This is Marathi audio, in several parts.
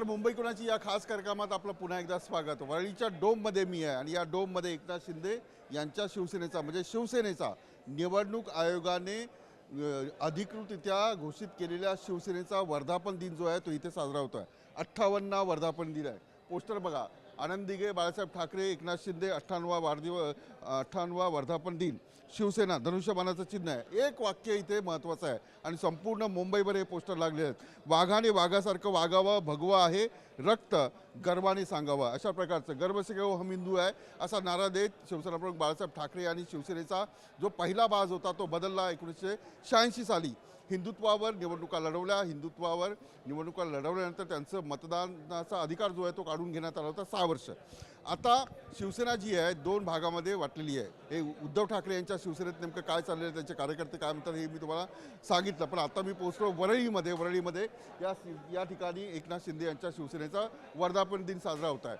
नमस्कार. मुंबई कोणाची या खास कार्यक्रमात आपलं पुन्हा एकदा स्वागत. वरळीच्या डोममध्ये मी आहे आणि या डोममध्ये एकनाथ शिंदे यांच्या शिवसेनेचा म्हणजे शिवसेनेचा निवडणूक आयोगाने अधिकृतरित्या घोषित केलेल्या शिवसेनेचा वर्धापन दिन जो आहे तो इथे साजरा होतो आहे अठ्ठावन्ना वर्धापन दिन आहे. पोस्टर बघा. आनंद दिघे बाळासाहेब ठाकरे एकनाथ शिंदे अठ्ठावन्नवा वाढदिवस अठ्ठावन्नवा वर्धापन दिन. शिवसेना धनुष्यबाणाचं चिन्ह आहे. एक वाक्य इथे महत्त्वाचं आहे. आणि संपूर्ण मुंबईवर हे पोस्टर लागले आहेत. वाघाने वाघासारखं वागावं भगवं आहे रक्त गर्वाने सांगावं. अशा प्रकारचं गर्व हो, हम हिंदू आहे असा नारा देत शिवसेना प्रमुख बाळासाहेब ठाकरे आणि शिवसेनेचा जो पहिला बाज होता तो बदलला एकोणीसशे शहाऐंशी साली. हिंदुत्वावर निवडणुका लढवल्या. हिंदुत्वावर निवडणुका लढवल्यानंतर त्यांचं मतदानाचा अधिकार जो आहे तो काढून घेण्यात आला होता सहा वर्ष. आता शिवसेना जी आहे दोन भागामध्ये वाटलेली आहे. हे उद्धव ठाकरे यांच्या शिवसेनेत नेमकं काय चाललेलं आहे त्यांचे कार्यकर्ते काय म्हणतात हे मी तुम्हाला सांगितलं. पण आता मी पोहोचलो वरळीमध्ये वरळीमध्ये या या ठिकाणी एकनाथ शिंदे यांच्या शिवसेनेचा वर्धापन दिन साजरा होत आहे.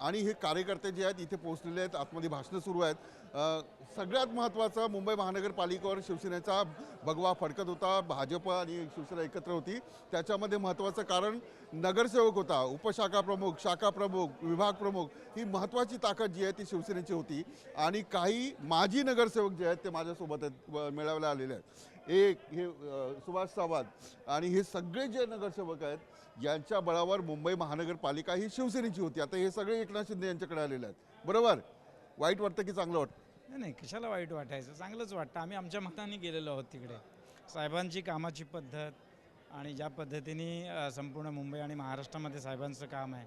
आणि हे कार्यकर्ते जे आहेत इथे पोहोचलेले आहेत आतमध्ये भाषणं सुरू आहेत. सगळ्यात महत्त्वाचं मुंबई महानगरपालिकेवर शिवसेनेचा भगवा फडकत होता भाजप आणि शिवसेना एकत्र होती. त्याच्यामध्ये महत्त्वाचं कारण नगरसेवक होता उपशाखा प्रमुख शाखा प्रमुख विभाग प्रमुख ही महत्त्वाची ताकद जी आहे ती शिवसेनेची होती. आणि काही माजी नगरसेवक जे आहेत ते माझ्यासोबत आहेत व- मेळाव्याला आलेले आहेत. एक हे सुभाष सावंत आणि हे सगळे जे नगरसेवक आहेत यांच्या बळावर मुंबई महानगरपालिका ही शिवसेनेची होती. आता हे सगळे एकनाथ शिंदे यांच्याकडे आलेले आहेत. बरोबर? वाईट वाटतं की चांगलं वाटतं? नाही नाही कशाला वाईट वाटायचं? चांगलंच वाटतं. आम्ही आमच्या मताने गेलेलो आहोत तिकडे. साहेबांची कामाची पद्धत आणि ज्या पद्धतीने संपूर्ण मुंबई आणि महाराष्ट्रामध्ये साहेबांचं काम आहे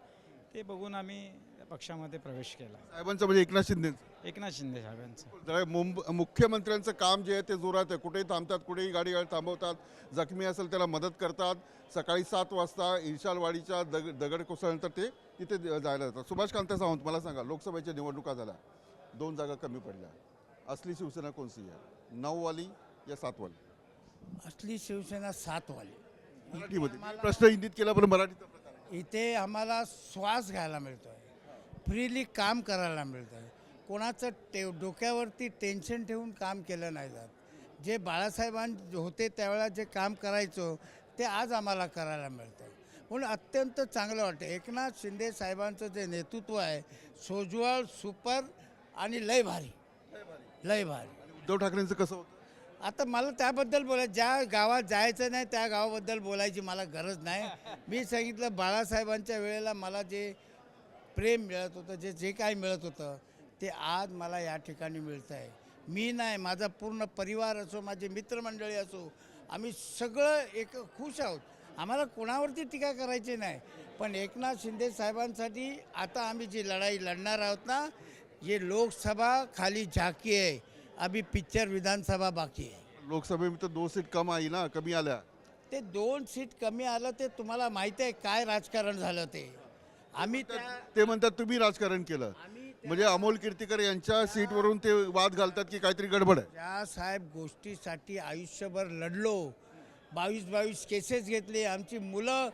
ते बघून आम्ही पक्षामध्ये प्रवेश केला. साहेबांचं म्हणजे एकनाथ शिंदे. एकनाथ शिंदे साहेबांचं. जरा मुंब मुख्यमंत्र्यांचं काम जे आहे ते जोरात आहे. कुठेही थांबतात कुठेही गाडी गाडी थांबवतात. जखमी असेल त्याला मदत करतात. सकाळी सात वाजता इर्शालवाडीच्या दग दगड कोसळल्यानंतर ते तिथे जायला जातात. सुभाष कांता सावंत मला सांगा लोकसभेच्या निवडणुका झाल्या. दोन जागा कमी पडल्या. असली शिवसेना कोणती आहे? नऊवाली या सातवाली? असली शिवसेना सातवाली. मराठीमध्ये. प्रश्न हिंदीत केला पण आहे. इथे आम्हाला श्वास घ्यायला मिळतो आहे फ्रीली काम करायला मिळतं. कोणाचं टे डोक्यावरती टेन्शन ठेवून काम केलं नाही जात. जे बाळासाहेबां होते त्यावेळेला जे काम करायचो ते आज आम्हाला करायला मिळतं. म्हणून अत्यंत चांगलं वाटतं. एकनाथ शिंदे साहेबांचं जे नेतृत्व आहे सोज्वळ सुपर आणि लय भारी. लय भारी. उद्धव ठाकरेंचं कसं होतं? आता मला त्याबद्दल बोलाय ज्या गावात जायचं नाही त्या गावाबद्दल बोलायची मला गरज नाही. मी सांगितलं बाळासाहेबांच्या वेळेला मला जे प्रेम मिळत होतं जे जे काही मिळत होतं ते आज मला या ठिकाणी मिळतं आहे मी नाही माझा पूर्ण परिवार असो माझे मित्रमंडळी असो आम्ही सगळं एक खुश आहोत. आम्हाला कोणावरती टीका करायची नाही. पण एकनाथ शिंदे साहेबांसाठी आता आम्ही जी लढाई लढणार आहोत ना ये लोकसभा खाली झाकी आहे. अभी पिक्चर विधानसभा बाकी आहे. लोकसभेमध्ये तर दोन सीट कम आई ना कमी आल्या. ते दोन सीट कमी आलं ते तुम्हाला माहिती आहे काय राजकारण झालं ते. आम्ही त्या ते म्हणतात तुम्ही राजकारण केलं. आम्ही म्हणजे अमोल कीर्तीकर यांच्या सीटवरून ते वाद घालतात की काहीतरी गडबड आहे. ज्या साहेब गोष्टीसाठी आयुष्यभर लढलो बावीस बावीस केसेस घेतले आमची मुलं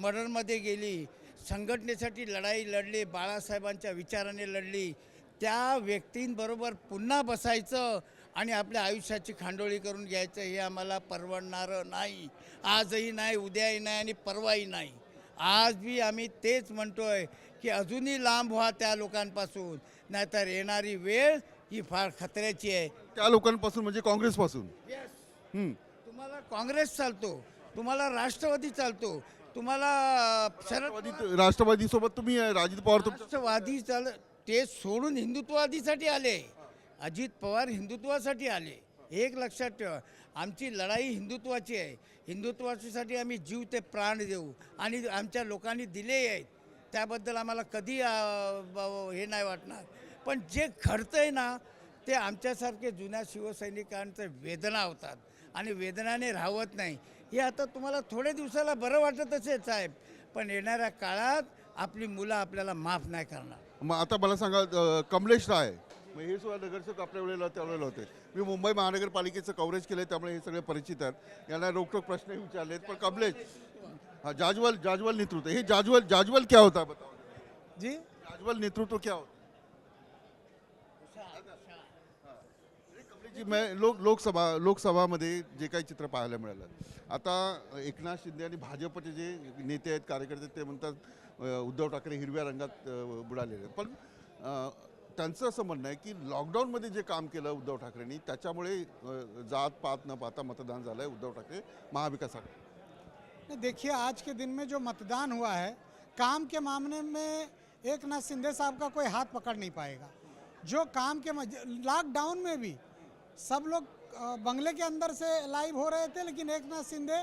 मर्डरमध्ये गेली संघटनेसाठी लढाई लढली बाळासाहेबांच्या विचाराने लढली त्या व्यक्तींबरोबर पुन्हा बसायचं आणि आपल्या आयुष्याची खांडोळी करून घ्यायचं हे आम्हाला परवडणारं नाही. आजही नाही उद्याही नाही आणि परवाही नाही. आज बी आम्ही तेच म्हणतोय की अजूनही लांब व्हा त्या लोकांपासून. नाहीतर येणारी वेळ ही फार खतऱ्याची आहे. त्या लोकांपासून म्हणजे काँग्रेसपासून. तुम्हाला काँग्रेस चालतो तुम्हाला राष्ट्रवादी चालतो तुम्हाला शरद राष्ट्रवादी राष्ट्रवादी सोबत तुम्ही आहे, अजित पवार तुमच्या राष्ट्रवादी चाल ते सोडून हिंदुत्ववादीसाठी आले. अजित पवार हिंदुत्वासाठी आले. एक लक्षात ठेवा. आमची लढाई हिंदुत्वाची आहे. हिंदुत्वासाठी आम्ही जीव ते प्राण देऊ. आणि आमच्या लोकांनी दिले आहेत. त्याबद्दल आम्हाला कधी हे नाही वाटणार. पण जे घडतंय ना ते आमच्यासारखे जुन्या शिवसैनिकांचे वेदना होतात. आणि वेदनाने राहत नाही. हे आता तुम्हाला थोड्या दिवसाला बरं वाटत असेल साहेब. पण येणाऱ्या काळात आपली मुलं आपल्याला माफ नाही करणार. मग आता मला सांगा कमलेश राय मग हे सुद्धा नगरसेवक आपल्या वेळेला त्यावेळेला होते. मी मुंबई महानगरपालिकेचं कव्हरेज केलं त्यामुळे हे सगळे परिचित आहेत. यांना रोकटोक प्रश्नही विचारलेत पण कमलेश हा जाजवल जाजवल नेतृत्व हे जाजवल जाजवल क्या होता बताओ? जी? जाजवल नेतृत्व क्या होता? की मैं लोक लोकसभा लोकसभामध्ये जे काही चित्र पाहायला मिळालं. आता एकनाथ शिंदे आणि भाजपचे जे नेते आहेत कार्यकर्ते आहेत, ते म्हणतात उद्धव ठाकरे हिरव्या रंगात बुडालेले आहेत. पण त्यांचं असं म्हणणं आहे की लॉकडाऊनमध्ये जे काम केलं उद्धव ठाकरेंनी त्याच्यामुळे जात पात न पाहता मतदान झालं आहे उद्धव ठाकरे महाविकास आघाडी. देखिए आज के दिन में जो मतदान हुआ है काम के मामले में एक नाथ शिंदे साहब का कोई हाथ पकड़ नहीं पाएगा। जो काम के लॉकडाउन में भी सब लोग बंगले के अंदर से लाइव हो रहे थे लेकिन एक नाथ शिंदे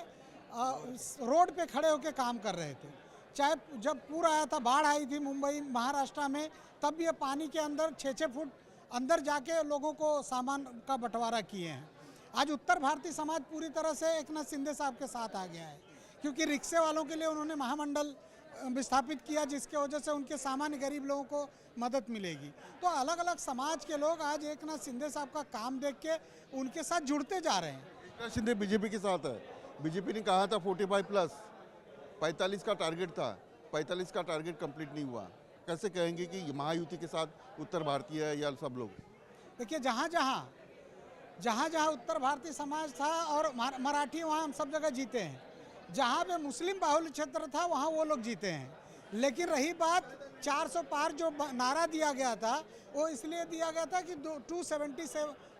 रोड पे खड़े होकर काम कर रहे थे। चाहे जब पूर आया था, बाढ़ आई थी मुंबई, महाराष्ट्र में, तब भी ये पानी के अंदर छः छः फुट अंदर जाके लोगों को सामान का बंटवारा किए हैं। आज उत्तर भारतीय समाज पूरी तरह से एक नाथ शिंदे साहब के साथ आ गया है, क्योंकि रिक्शे वालों के लिए उन्होंने महामंडल विस्थापित किया, जिसके वजह से उनके सामान्य गरीब लोगों को मदद मिलेगी। तो अलग अलग समाज के लोग आज एक नाथ शिंदे साहब का काम देख के उनके साथ जुड़ते जा रहे हैं। एक नाथ शिंदे बीजेपी के साथ है। बीजेपी ने कहा था फोर्टी फाइव प्लस। पैंतालीस का टारगेट था। पैंतालीस का टारगेट कंप्लीट नहीं हुआ। कैसे कहेंगे कि महायुति के साथ उत्तर भारतीय या सब लोग? देखिए, जहाँ जहाँ जहाँ जहाँ उत्तर भारतीय समाज था और मराठी, वहाँ हम सब जगह जीते हैं। जहाँ पे मुस्लिम बाहुल्य क्षेत्र था, वहाँ वो लोग जीते हैं। लेकिन रही बात 400 पार जो नारा दिया गया था, वो इसलिए दिया गया था कि two seventy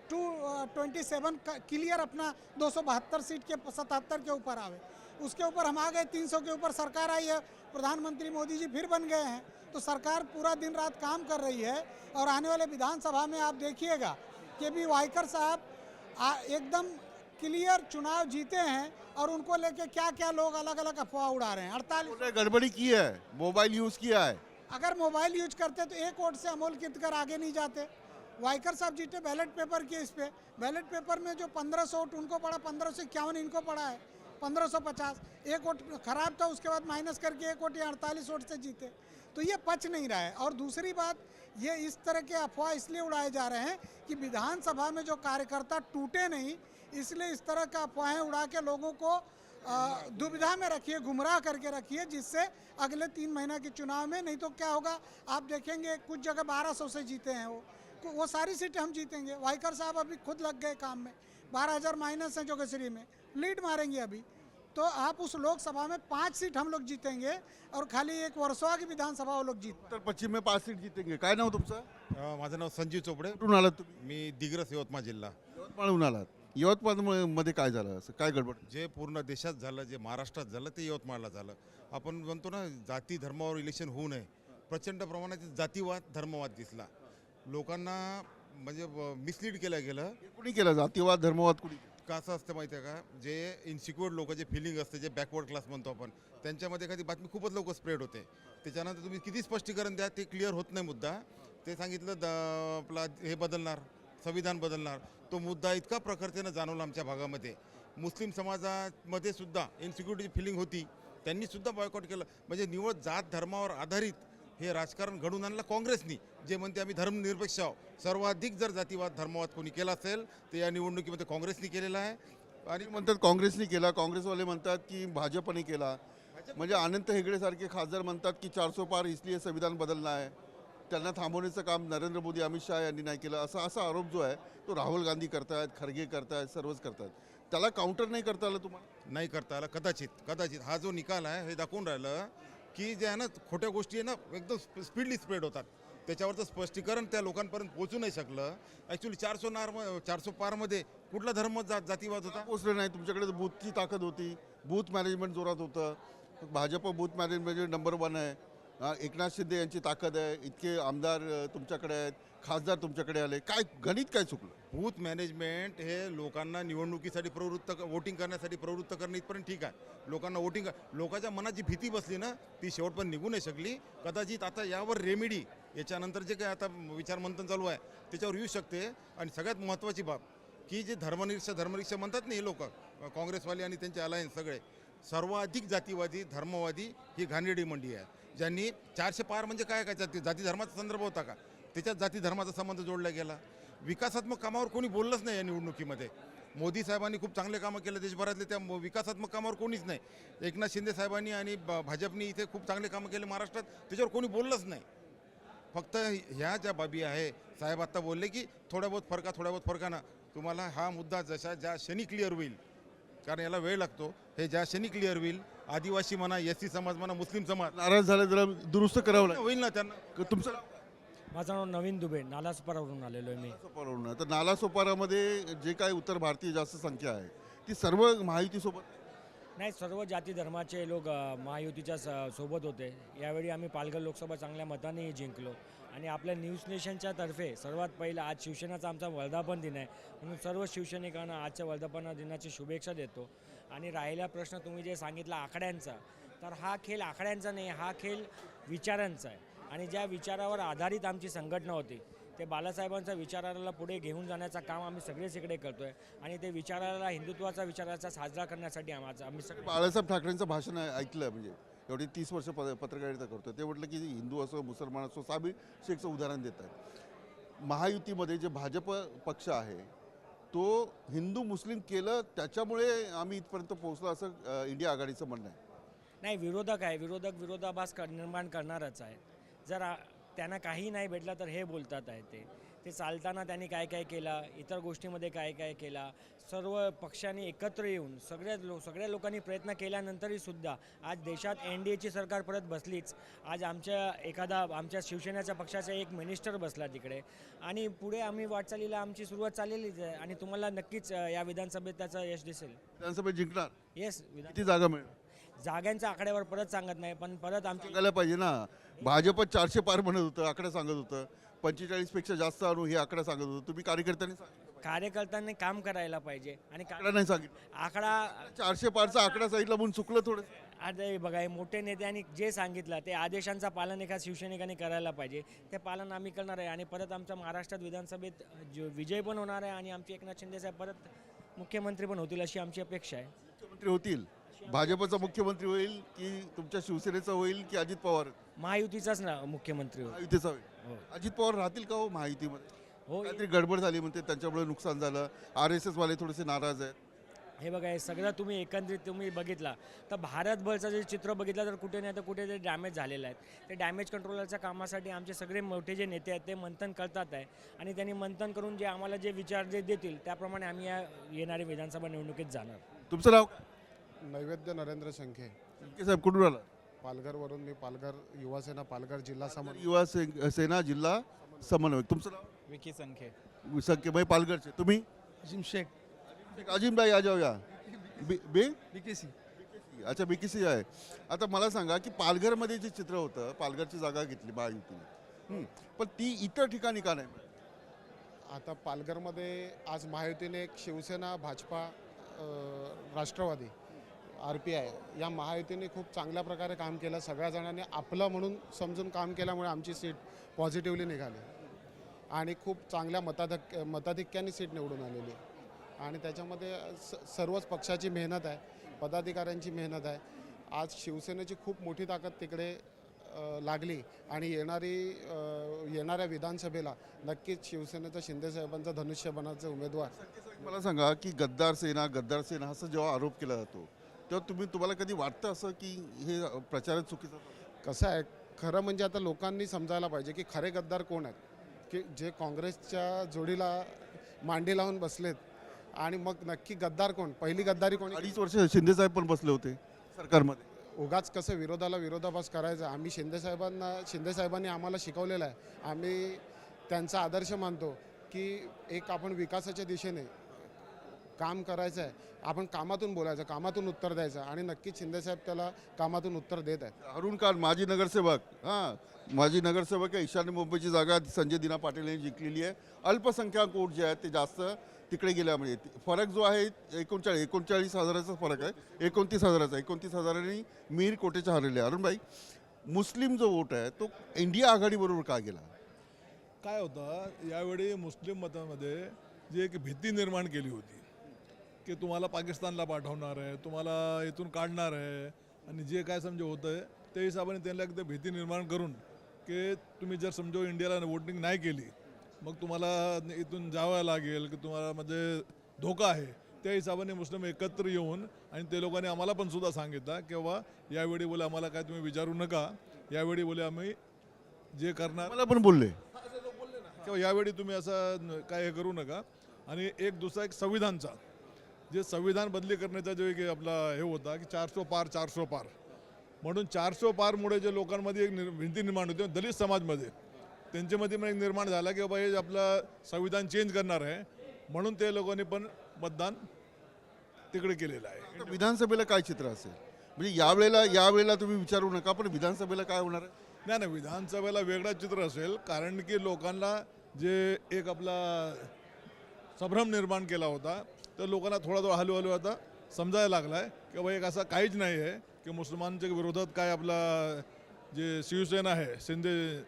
two twenty seven clear अपना दो सौ बहत्तर सीट के, सतहत्तर के ऊपर आवे। उसके ऊपर हम आ गए 300 के ऊपर सरकार आई है प्रधानमंत्री मोदी जी फिर बन गए हैं। तो सरकार पूरा दिन रात काम कर रही है और आने वाले विधानसभा में आप देखिएगा कि भी वाइकर साहब एकदम क्लियर चुनाव जीते हैं और उनको लेके क्या क्या लोग अलग अलग अफवाह उड़ा रहे हैं। अड़तालीस गड़बड़ी की है मोबाइल यूज़ किया है। अगर मोबाइल यूज़ करते तो एक वोट से अमोल कर आगे नहीं जाते। वाइकर साहब जीते बैलेट पेपर के इस पे। बैलेट पेपर में जो पंद्रह सौ वोट उनको पड़ा पंद्रह सौ इक्यावन इनको पड़ा है। पंद्रह सौ पचास, एक वोट खराब था, उसके बाद माइनस करके एक वोट या अड़तालीस वोट से जीते। तो ये पच नहीं रहा है। और दूसरी बात, ये इस तरह के अफवाह इसलिए उड़ाए जा रहे हैं कि विधानसभा में जो कार्यकर्ता टूटे नहीं, इसलिए इस तरह का अफवाहें उड़ा के लोगों को दुविधा में रखिए, गुमराह करके रखिए, जिससे अगले तीन महीना के चुनाव में, नहीं तो क्या होगा, आप देखेंगे कुछ जगह बारह सौ जीते हैं वो। वो सारी सीटें हम जीतेंगे। वाइकर साहब अभी खुद लग गए काम में। बारह हज़ार माइनस हैं जोगेश्वरी में। लीड मारेंगे अभी। तो आप उस लोकसभा में पाँच सीट हम लोग जीतेंगे और खाली एक वर्षोवा की विधानसभा वो लोग जीत उत्तर पश्चिम में पाच सीट जीतेंगे। काय नाव तुमचं? अ, माझं नाव संजीव चोपडे. कुठून आलात तुम्ही? मी दिग्रस यवतमाळ जिल्हा. यवतमाळहून आलात. यवतमाळमध्ये काय झालं? असं काय गडबड? जे पूर्ण देशात झालं जे महाराष्ट्रात झालं ते यवतमाळला झालं. आपण म्हणतो ना जाती धर्मावर इलेक्शन होऊ नये. प्रचंड प्रमाणात जातीवाद धर्मवाद दिसला. लोकांना म्हणजे मिसलीड केलं गेलं. हे कुणी केलं? जातीवाद धर्मवाद कुणी केलं? का असं असतं माहिती आहे का? जे इन्सिक्युअर लोक जे फिलिंग असते जे बॅकवर्ड क्लास म्हणतो आपण त्यांच्यामध्ये एखादी बातमी खूपच लवकर स्प्रेड होते. त्याच्यानंतर तुम्ही किती स्पष्टीकरण द्या ते क्लिअर होत नाही मुद्दा. ते सांगितलं द आपला हे बदलणार संविधान बदलणार. तो मुद्दा इतका प्रखरतेनं जाणवला आमच्या भागामध्ये. मुस्लिम समाजामध्ये सुद्धा इन्सिक्युरिटीची फिलिंग होती. त्यांनीसुद्धा बॉयकॉट केलं. म्हणजे निवड जात धर्मावर आधारित हे राजकारण घडून आणलं काँग्रेसनी जे म्हणते आम्ही धर्मनिरपेक्ष आहोत. सर्वाधिक जर जातीवाद धर्मवाद कोणी केला असेल तर या निवडणुकीमध्ये काँग्रेसनी केलेला आहे. आणि म्हणतात काँग्रेसनी केला काँग्रेसवाले म्हणतात की भाजपने केला. म्हणजे अनंत हेगडे सारखे खासदार म्हणतात की चारसो पार इसलिए संविधान बदलणं आहे. त्यांना थांबवण्याचं काम नरेंद्र मोदी अमित शहा यांनी नाही केलं. असा असा आरोप जो आहे तो राहुल गांधी करतायत खरगे करतायत सर्वच करतायत. त्याला काउंटर नाही करता आलं तुम्हाला? नाही करता आला. कदाचित कदाचित हा जो निकाल आहे हे दाखवून राहिलं की जे आहे ना खोट्या गोष्टी आहे ना एकदम स्पीडली स्प्रेड होतात. त्याच्यावरचं स्पष्टीकरण त्या लोकांपर्यंत पोहोचू नाही शकलं. ॲक्च्युली चारसो नार चारसो पारमध्ये कुठला धर्म जात जातीवाद होता? पोचलं नाही. तुमच्याकडे बूथची ताकद होती. बूथ मॅनेजमेंट जोरात होतं. भाजप बूथ मॅनेजमेंट म्हणजे नंबर वन आहे. एकनाथ शिंदे यांची ताकद आहे इतके आमदार तुमच्याकडे आहेत खासदार तुमच्याकडे आले. काय गणित काय चुकलं? बूथ मॅनेजमेंट हे लोकांना निवडणुकीसाठी प्रवृत्त वोटिंग करण्यासाठी प्रवृत्त करणं इथपर्यंत ठीक आहे. लोकांना वोटिंग लोकांच्या मनात जी भीती बसली ना ती शेवटपर्यंत निघू नाही शकली. कदाचित आता यावर रेमेडी याच्यानंतर जे काय आता विचारमंथन चालू आहे त्याच्यावर येऊ शकते. आणि सगळ्यात महत्त्वाची बाब की जे धर्मनिरीक्षा धर्मनिरीक्षा म्हणतात ना हे लोक काँग्रेसवाले आणि त्यांचे अलायन्स सगळे सर्वाधिक जातीवादी धर्मवादी ही घाणेरडी मंडी आहे ज्यांनी चारशे पार म्हणजे काय काय जाती? जाती धर्माचा संदर्भ होता का? त्याच्यात जाती धर्माचा संबंध जोडला गेला. विकासात्मक कामावर कोणी बोललंच नाही या निवडणुकीमध्ये. मोदी साहेबांनी खूप चांगले कामं केले देशभरातले त्या विकासात्मक कामावर कोणीच नाही. एकनाथ शिंदे साहेबांनी आणि भाजपनी इथे खूप चांगले कामं केले महाराष्ट्रात त्याच्यावर कोणी बोललंच नाही. फक्त ह्या ज्या बाबी आहे साहेब आत्ता बोलले की थोड्या बहुत फरका थोड्या बहुत फरकानं तुम्हाला हा मुद्दा जशा ज्या क्षणी क्लिअर होईल कारण याला वेळ लागतो. हे ज्या क्षणी क्लिअर होईल आदिवासी म्हणा एस सी समाज म्हणा मुस्लिम समाज. नाराज झाले जरा दुरुस्त करावं लागेल. होईल ना त्यांना. तुमचं नाव काय? माझं नाव नवीन दुबे नालासपारावरून आलेलो आहे मी. सोपारावरून तर नाला सोपारामध्ये जे काही उत्तर भारतीय जास्त संख्या आहे ती सर्व महायुतीसोबत? नाही सर्व जाती धर्माचे लोक अ, महायुतीच्या स- सोबत होते. यावेळी आम्ही पालघर लोकसभा चांगल्या मताने जिंकलो. आणि आपल्या न्यूज नेशनच्या तर्फे सर्वात पहिला आज शिवसेनाचा आमचा वर्धापन दिन आहे. म्हणून सर्व शिवसैनिकांना आजच्या वर्धापन दिनाची शुभेच्छा देतो. आणि राहिला प्रश्न तुम्ही जे सांगितला आकड्यांचा तर हा खेळ आकड्यांचा नाही हा खेळ विचारांचा आहे. आणि ज्या विचारावर आधारित आमची संघटना होती ते बालासाहेबांच्या विचाराला पुढे घेऊन जाण्याचं काम आम्ही सगळेच इकडे करतोय आणि ते विचाराला हिंदुत्वाचा विचाराचा साजरा करण्यासाठी आम्हाला आम्ही सगळे बाळासाहेब ठाकरेंचं भाषण ऐकलं म्हणजे एवढी तीस वर्ष प पत्रकारिता करतो ते म्हटलं की हिंदू असो मुसलमान असो साबी शेखचं उदाहरण देत आहेत महायुतीमध्ये जे भाजप पक्ष आहे तो हिंदू मुस्लिम केलं त्याच्यामुळे आम्ही इथपर्यंत पोहोचलो असं इंडिया आघाडीचं म्हणणं आहे. नाही विरोधक आहे. विरोधक विरोधाभास कर निर्माण करणारच आहेत. जर त्यांना काही नाही भेटलं तर हे बोलतात आहे ते. ते चालताना त्यांनी काय काय केलं इतर गोष्टीमध्ये काय काय केला सर्व पक्षांनी एकत्र येऊन सगळ्या लो सगळ्या लोकांनी प्रयत्न केल्यानंतरही सुद्धा आज देशात एन डी एची सरकार परत बसलीच. आज आमच्या एखादा आमच्या शिवसेनेच्या पक्षाचा एक मिनिस्टर बसला तिकडे. आणि पुढे आम्ही वाटचालीला आमची सुरुवात चाललेलीच आहे. आणि तुम्हाला नक्कीच या विधानसभेत त्याचं यश दिसेल. विधानसभेत जिंकणार? येस किती जागा मिळेल? जागांच्या आकड्यावर परत सांगत नाही पण परत आमची सांगायला पाहिजे ना. भाजप चारशे पार म्हणत होतं आकडा सांगत होतं. पंचेचाळीसपेक्षा जास्त आणू हे आकडा सांगत होतं. तुम्ही कार्यकर्त्यांनी सांगितलं पाहिजे. कार्यकर्त्यांनी काम करायला पाहिजे. आणि का- आकडा नाही सांगितलं. आकडा चारशे पारचा आकडा सांगितला म्हणून चुकलं थोडं आता हे बघा हे मोठे नेत्यांनी जे सांगितलं ते आदेशांचं पालन एका शिवसैनिकांनी करायला पाहिजे. ते पालन आम्ही करणार आहे. आणि परत आमच्या महाराष्ट्रात विधानसभेत जो विजय पण होणार आहे आणि आमचे एकनाथ शिंदे साहेब परत मुख्यमंत्री पण होतील अशी आमची अपेक्षा आहे. मुख्यमंत्री होतील. भाजपचा मुख्यमंत्री होईल की तुमच्या शिवसेनेचा होईल की अजित पवार? महायुतीचाच ना मुख्यमंत्री होईल महायुतीचा होईल. हो. अजित पवार राहतील का हो महायुतीमध्ये? हो काहीतरी गडबड झाली म्हणते त्यांच्यामुळे नुकसान झालं. आर एस एस वाले थोडेसे नाराज आहेत. हे बघा हे सगळं तुम्ही एकंदरीत तुम्ही बघितला. तर भारतभरचं जे चित्र बघितलं तर कुठे नाही तर कुठे ते डॅमेज झालेलं आहे. ते डॅमेज कंट्रोलरच्या कामासाठी आमचे सगळे मोठे जे नेते आहेत ते मंथन करतात आहे. आणि त्यांनी मंथन करून जे आम्हाला जे विचार जे देतील त्याप्रमाणे आम्ही या येणाऱ्या विधानसभा निवडणुकीत जाणार. तुमचं नाव काय? नैवेद्य नरेंद्र शंखे शिंदे साहेब कुठून आला पालघरवरून मी पालघर युवासेना पालघर जिल्हा समन्वय युवा से- सेना जिल्हा समन्वयक. तुमचं नाव? विकी संख्ये संख्य भाई पालघरचे. तुम्ही? अजिम शेख. अजिम भाई आ जाओ या बी? बी विकेसी अच्छा बीकेसी आहे. आता मला सांगा की पालघरमध्ये जे चित्र होतं पालघरची जागा घेतली महायुतीने. हं. पण ती इतर ठिकाणी का नाही आता पालघरमध्ये आज महायुतीने एक शिवसेना भाजपा अ, राष्ट्रवादी आर पी आय या महायुतीने खूप चांगल्या प्रकारे काम केलं. सगळ्या जणांनी आपलं म्हणून समजून काम केल्यामुळे आमची सीट पॉझिटिव्हली निघाली. आणि खूप चांगल्या मताधक मताधिक्याने सीट निवडून आलेली आणि त्याच्यामध्ये स सर्वच पक्षाची मेहनत आहे पदाधिकाऱ्यांची मेहनत आहे. आज शिवसेनेची खूप मोठी ताकद तिकडे लागली आणि येणारी येणाऱ्या विधानसभेला नक्कीच शिवसेनेचा शिंदेसाहेबांचा धनुष्यबनाचे उमेदवार मला सांगा की गद्दार सेना गद्दार सेना असा जेव्हा आरोप केला जातो तेव्हा तुम्ही तुम्हाला कधी वाटतं असं की हे प्रचार चुकीचं कसं आहे खरं म्हणजे आता लोकांनी समजायला पाहिजे की खरे गद्दार कोण आहेत? की जे काँग्रेसच्या जोडीला मांडी लावून बसलेत आणि मग नक्की गद्दार कोण? पहिली गद्दारी कोणी अडीच वर्ष शिंदेसाहेब पण बसले होते सरकारमध्ये. उगाच कसं विरोधाला विरोधाभास करायचा? आम्ही शिंदेसाहेबांना शिंदेसाहेबांनी आम्हाला शिकवलेलं आहे. आम्ही त्यांचा आदर्श मानतो की एक आपण विकासाच्या दिशेने काम करायचं आहे. आपण कामातून बोलायचं कामातून उत्तर द्यायचं आणि नक्कीच शिंदेसाहेब त्याला कामातून उत्तर देत आहेत. अरुण काळ माजी नगरसेवक हां माजी नगरसेवक आहे. ईशान्य मुंबईची जागा संजय दिना पाटील यांनी जिंकलेली आहे. अल्पसंख्याक वोट जे आहेत ते जास्त तिकडे गेल्यामुळे फरक जो आहे एकोणचाळीस एकोणचाळीस हजाराचा फरक आहे. एकोणतीस हजाराचा एकोणतीस हजारांनी मीर कोटेच्या हरलेले आहे? अरुणभाई मुस्लिम जो वोट आहे तो इंडिया आघाडीबरोबर का गेला? काय होतं यावेळी मुस्लिम मतामध्ये जी एक भीती निर्माण केली होती की तुम्हाला पाकिस्तानला पाठवणार आहे तुम्हाला इथून काढणार आहे आणि जे काय समजा होतं आहे त्या हिशोबाने त्यांना एकदा भीती निर्माण करून की तुम्ही जर समजा इंडियाला वोटिंग नाही केली मग तुम्हाला इथून जावं लागेल की तुम्हाला म्हणजे धोका आहे. त्या हिशोबाने मुस्लिम एकत्र येऊन आणि ते लोकांनी आम्हाला पण सुद्धा सांगितलं की बाबा यावेळी बोले आम्हाला काय तुम्ही विचारू नका यावेळी बोले आम्ही जे करणार मला पण बोलले. किंवा यावेळी तुम्ही असं काय हे करू नका. आणि एक दुसरा एक संविधानचा जे संविधान बदली करण्याचा जो एक आपला हे होता की चारसो पार चारसो पार. म्हणून चारसो पारमुळे जे लोकांमध्ये एक निर भिंती निर्माण होते दलित समाजमध्ये. त्यांच्यामध्ये पण एक निर्माण झाला की बाबा हे आपलं संविधान चेंज करणार आहे म्हणून ते लोकांनी पण मतदान तिकडे केलेलं आहे. विधानसभेला काय चित्र असेल? म्हणजे यावेळेला यावेळेला तुम्ही विचारू नका पण विधानसभेला काय होणार आहे? नाही नाही विधानसभेला वेगळा चित्र असेल कारण की लोकांना जे एक आपला संभ्रम निर्माण केला होता तर लोकांना थोडा थोडा हलू आता समजायला लागला आहे की बाबा एक असं काहीच नाही आहे की मुसलमानच्या विरोधात काय आपला जे शिवसेना आहे शिंदे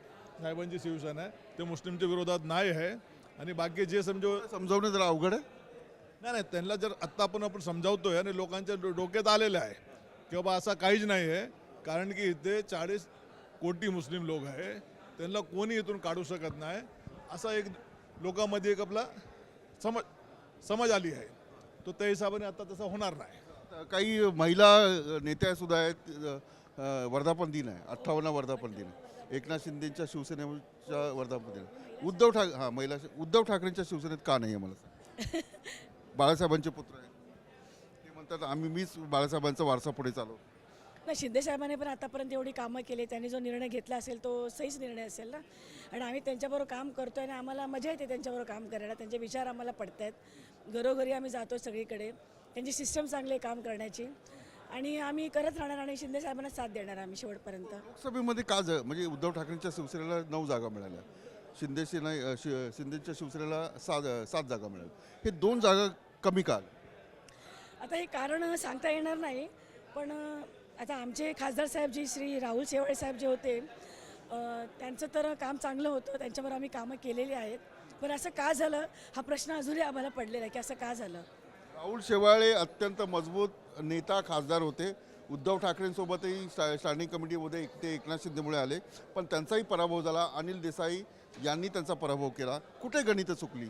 साहेबांची शिवसेना आहे ते मुस्लिमच्या विरोधात नाही आहे. आणि बाकी जे समजो समजावणं जरा अवघड आहे? नाही नाही त्यांना जर आत्ता आपण आपण समजावतोय आणि लोकांच्या डो- डोक्यात आलेलं आहे की बाबा असं काहीच नाही आहे. कारण की इथे चाळीस कोटी मुस्लिम लोक आहे. त्यांना कोणी इथून काढू शकत नाही. असा एक लोकांमध्ये एक आपला समज समज आली आहे. तो त्या हिशोबाने आता तसं होणार नाही. काही महिला नेत्या सुद्धा आहेत वर्धापन दिन आहे अठ्ठावन्न वर्धापन दिन एकनाथ शिंदेच्या शिवसेनेच्या वर्धापन दिन उद्धव ठाक हां महिला उद्धव ठाकरेंच्या शिवसेनेत का नाही आहे मला. बाळासाहेबांचे पुत्र आहेत. ते म्हणतात आम्ही मीच बाळासाहेबांचा वारसा पुढे चालवतो. नाही शिंदे साहेबांनी पण आतापर्यंत एवढी कामं केली त्यांनी जो निर्णय घेतला असेल तो सहीच निर्णय असेल ना? आणि आम्ही त्यांच्याबरोबर काम करतो आणि आम्हाला मजा येते त्यांच्याबरोबर काम करायला. त्यांचे विचार आम्हाला पडत आहेत घरोघरी आम्ही जातो सगळीकडे. त्यांची सिस्टम चांगली आहे काम करण्याची. आणि आम्ही करत राहणार आणि शिंदे साहेबांना साथ देणार आम्ही शेवटपर्यंत. लोकसभेमध्ये का ज म्हणजे उद्धव ठाकरेंच्या शिवसेनेला नऊ जागा मिळाल्या. शिंदे सेना शि शिंदेच्या शिवसेनेला सात सात जागा मिळाल्या. हे दोन जागा कमी का? आल्या? आता हे कारण सांगता येणार नाही. पण आता आमचे खासदार साहेब जे श्री राहुल शेवाळे साहेब जे होते त्यांचं तर काम चांगलं होतं त्यांच्यावर आम्ही कामं केलेली आहेत. पण असं का झालं? हा प्रश्न अजूनही आम्हाला पडलेला आहे की असं का झालं? राहुल शेवाळे अत्यंत मजबूत नेता खासदार होते. उद्धव ठाकरेंसोबतही स्टा स्टँडिंग कमिटीमध्ये एक ते एकनाथ शिंदेमुळे आले. पण त्यांचाही पराभव झाला. अनिल देसाई यांनी त्यांचा पराभव केला. कुठे गणितं चुकली?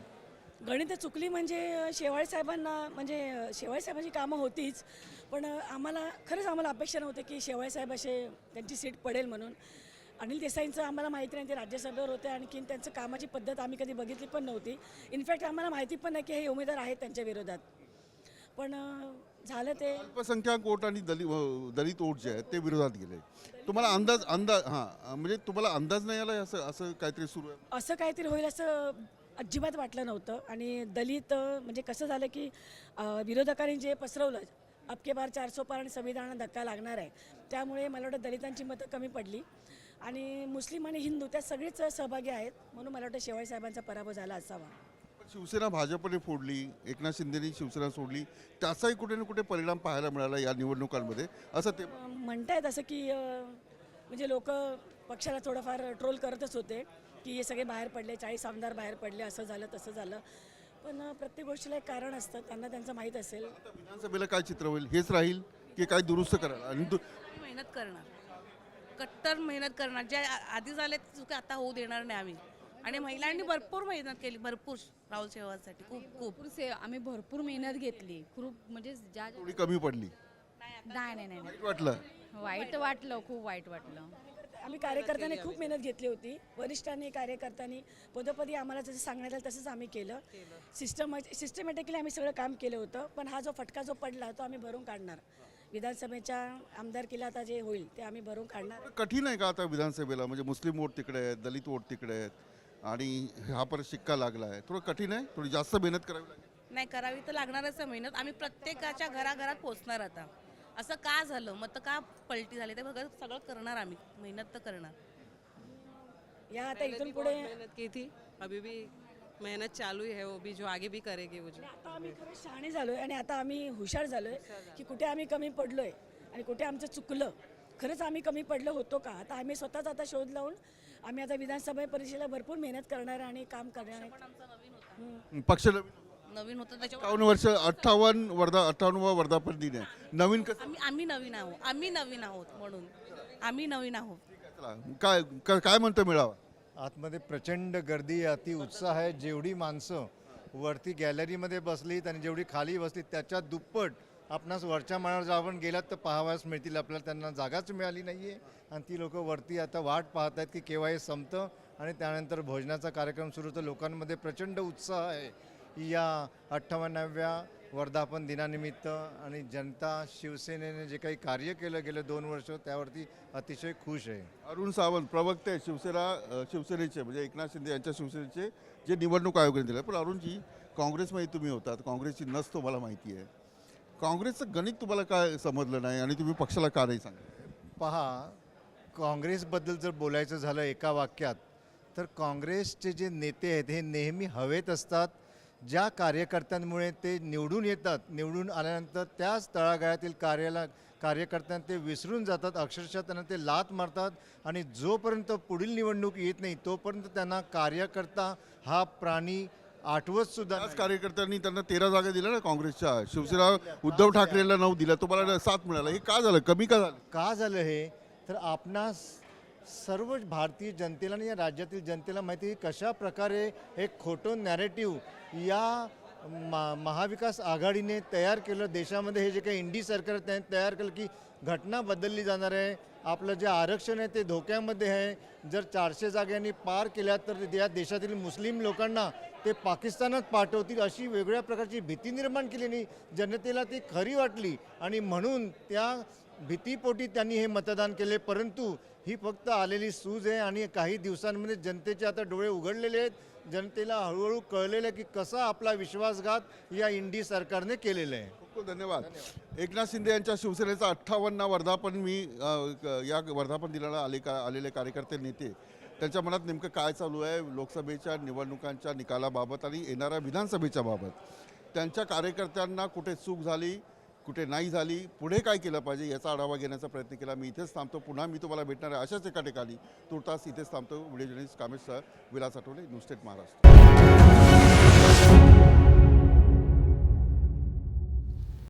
गणित चुकली म्हणजे शेवाळे साहेबांना म्हणजे शेवाळे साहेबांची कामं होतीच. पण आम्हाला खरंच आम्हाला अपेक्षा नव्हती की शेवाळे साहेब असे त्यांची सीट पडेल म्हणून. अनिल देसाईंचं आम्हाला माहिती नाही ते राज्यसभेवर होते आणखीन त्यांचं कामाची पद्धत आम्ही कधी बघितली पण नव्हती. इनफॅक्ट आम्हाला माहिती पण नाही की हे उमेदवार आहेत त्यांच्या विरोधात. पण झालं ते. अल्पसंख्याक वोट आणि दलित दलित वोट जे आहेत ते विरोधात गेले. तुम्हाला अंदाज अंदाज हां म्हणजे तुम्हाला अंदाज नाही आला असं असं काहीतरी सुरू आहे? असं काहीतरी होईल असं अजिबात वाटलं नव्हतं. आणि दलित म्हणजे कसं झालं की विरोधकांनी जे पसरवलं अबके बार चारसो पार आणि संविधानाला धक्का लागणार आहे त्यामुळे मला वाटतं दलितांची मतं कमी पडली. आणि मुस्लिम आणि हिंदू त्या सगळेच सहभागी आहेत म्हणून मला वाटतं शेवाळे साहेबांचा पराभव झाला असावा. शिवसेना भाजपने फोडली एकनाथ शिंदेनी शिवसेना सोडली त्याचाही कुठे ना कुठे परिणाम पाहायला मिळाला या निवडणुकांमध्ये असं ते म्हणतायत असं की म्हणजे लोक पक्षाला थोडंफार ट्रोल करतच होते की हे सगळे बाहेर पडले चाळीस आमदार बाहेर पडले असं झालं तसं झालं. पण प्रत्येक गोष्टीला एक कारण असतं त्यांना त्यांचं माहीत असेल. विधानसभेला काय चित्र होईल? हेच राहील की काय दुरुस्त करायला? आणि मेहनत करणार. कट्टर मेहनत करणार जे आ- आधी झाले ते चुकी आता होऊ देणार नाही आम्ही. आणि महिलांनी भरपूर मेहनत केली भरपूर राहुल शेवासाठी खूप खूप. से आम्ही भरपूर मेहनत घेतली. खूप म्हणजे ज्या थोडी कमी पडली? नाही नाही नाही वाईट वाटलं? नाही. वाईट वाटलं खूप वाईट वाटलं. आम्ही कार्यकर्त्यांनी खूप मेहनत घेतली होती. वरिष्ठांनी कार्यकर्त्यांनी पदोपदी आम्हाला जसं सांगण्यात आलं तसंच आम्ही केलं. सिस्टम सिस्टमॅटिकली आम्ही सगळं काम केलं होतं पण हा जो फटका जो पडला तो आम्ही भरून काढणार. विधानसभेच्या आमदारकीला आता जे होईल ते आम्ही भरून काढणार. कठीण आहे का आता विधानसभेला? म्हणजे मुस्लिम वोट तिकडे आहेत दलित वोट तिकडे आहेत आणि हा परत शिक्का लागला आहे. थोडं कठीण आहे? थोडी जास्त मेहनत करावी लागेल. नाही करावी तर लागणारच आहे मेहनत. आम्ही प्रत्येकाच्या घराघरात पोहोचणार आता. असं का झालं? मग का पलटी झाली? ते बघा सगळं करणार आम्ही. मेहनत तर करणार. या आता इथून पुढे मेहनत की थी अभी भी मेहनत चालू ही है वो भी जो आगे भी करेगी वो जो. आता आम्ही खरंच शहाणे झालोय आणि आता आम्ही हुशार झालोय की कुठे आम्ही कमी पडलोय आणि कुठे आमचं चुकलं. खरंच आम्ही कमी पडलो होतो का? आता आम्ही स्वतःच आता शोध लावून आम्ही आता विधानसभा परिषदेला भरपूर मेहनत करणार आहे आणि काम करणार आहे. पक्ष नवीन नवीन होतं त्याच्यावर अठ्ठावन्न वर्ष अठ्ठावन्न वर्धा अठ्ठावन्नवा वर्धापन दिन आहे. नवीन कसं? आम्ही आम्ही नवीन आहोत आम्ही नवीन आहोत म्हणून. आम्ही नवीन आहोत. चला, काय काय- काय म्हणतं मिळावा? आतमध्ये प्रचंड गर्दी अति उत्साह आहे. जेवढी माणसं वरती गॅलरीमध्ये बसलीत आणि जेवढी खाली बसलीत त्याच्या दुप्पट आपणास वरच्या माळावर जाऊन गेलात तर पाहावयास मिळतील. आपल्याला त्यांना जागाच मिळाली नाही आहे आणि ती लोकं वरती आता वाट पाहत आहेत की केव्हा हे संपतं आणि त्यानंतर भोजनाचा कार्यक्रम सुरू तर लोकांमध्ये प्रचंड उत्साह आहे. या अठ्ठावन्नाव्या वर्धापन दिनानिमित्त आणि जनता शिवसेनेने जे काही कार्य केलं गेलं दोन वर्ष त्यावरती अतिशय खुश आहे. अरुण सावंत प्रवक्ते शिवसेना शिवसेनेचे म्हणजे एकनाथ शिंदे यांच्या शिवसेनेचे जे निवडणूक आयोगाने दिलं. पण अरुणजी काँग्रेसमध्ये तुम्ही होतात काँग्रेसची नस तुम्हाला माहिती आहे. काँग्रेसचं गणित तुम्हाला काय समजलं नाही आणि तुम्ही पक्षाला का नाही सांगितलं पहा काँग्रेसबद्दल जर बोलायचं झालं एका वाक्यात तर काँग्रेसचे जे नेते आहेत हे नेहमी हवेत असतात ज्या कार्यकर्त्यांमुळे ते निवडून येतात निवडून आल्यानंतर त्याच तळागाळातील कार्याला कार्यकर्त्यांना ते विसरून जातात अक्षरशः त्यांना ते लात मारतात आणि जोपर्यंत पुढील निवडणूक येत नाही तोपर्यंत त्यांना कार्यकर्ता हा प्राणी आठवत सुद्धा. कार्यकर्त्यांनी त्यांना तेरा जागा दिल्या ना काँग्रेसच्या. शिवसेना उद्धव ठाकरेला नऊ दिल्या तुम्हाला सात मिळाला. हे का झालं? कमी का झालं? का झालं हे? तर आपणास सर्व भारतीय जनतेला आणि या राज्यातील जनतेला माहिती आहे कशा प्रकारे एक खोटं नॅरेटिव्ह या मा महाविकास आघाडीने तयार केलं देशामध्ये हे जे काही इंडी सरकार त्याने तयार केलं की घटना बदलली जाणार आहे. आपलं जे आरक्षण आहे ते धोक्यामध्ये आहे. जर चारशे जागांनी पार केल्या तर या देशातील मुस्लिम लोकांना ते पाकिस्तानात पाठवतील अशी वेगळ्या प्रकारची भीती निर्माण केली आणि जनतेला ती खरी वाटली. आणि म्हणून त्या भीतीपोटी त्यांनी हे मतदान केले परंतु ही फक्त आलेली सूज आहे आणि काही दिवसांमध्ये जनतेचे आता डोळे उघडलेले आहेत. जनतेला हळूहळू कळलेलं आहे की कसा आपला विश्वासघात या इंडी सरकारने केलेला आहे. खूप खूप धन्यवाद. एकनाथ शिंदे यांच्या शिवसेनेचा अठ्ठावन्न वर्धापन मी या वर्धापन दिनाला आले का आलेले कार्यकर्ते नेते त्यांच्या मनात नेमकं काय चालू आहे लोकसभेच्या निवडणुकांच्या निकालाबाबत आणि येणाऱ्या विधानसभेच्या बाबत. त्यांच्या कार्यकर्त्यांना कुठे चूक झाली कुठे नाही झाली पुढे काय केलं पाहिजे याचा आढावा घेण्याचा प्रयत्न केला. मी इथेच थांबतो. पुन्हा मी तुम्हाला भेटणार आहे अशाच एका ठिकाणी. तुर्तास इथेच थांबतो. Video journalist Kamesh Vilas Athawale news state Maharashtra.